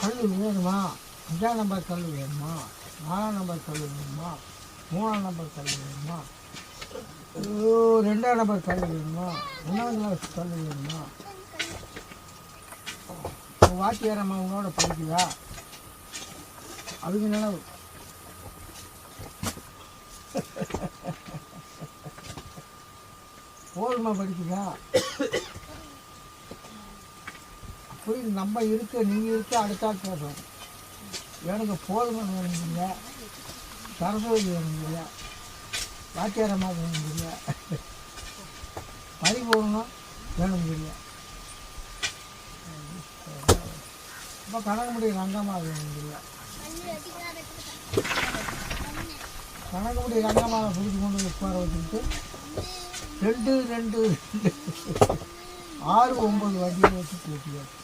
கல் வேணுமா? அஞ்சாம் நம்பர் கல் வேணுமா? நாலாம் நம்பர் கல் வேணுமா? மூணாம் நம்பர் கல் வேணுமா? ரெண்டாம் நம்பர் கல் வேணுமா? ஒன்றாம் கிளாஸ் கல் வேணுமா? உன் வாத்தியாரம்மா உங்களோட படிக்குதா? அவங்க நினைவு போதுமா படிக்குதா? அப்படி நம்ம இருக்க நீங்கள் இருக்க அடுத்தா பேசும் எனக்கு போதுமன் வேணுங்க சரஸ்வதி வேணுங்க வாத்தியாரம்மா வேணுங்க பரிபூர்ணம் வேணுங்க இப்போ கணக்குமுடி ரங்கம்மா வேணுங்க கணக்குமுடி ரங்கம்மாவை பிடிச்சி கொண்டு உட்கார வச்சுக்கிட்டு ரெண்டு ரெண்டு ரெண்டு. ஆறு ஒம்பது வண்டியை வச்சு கூட்டியாச்சு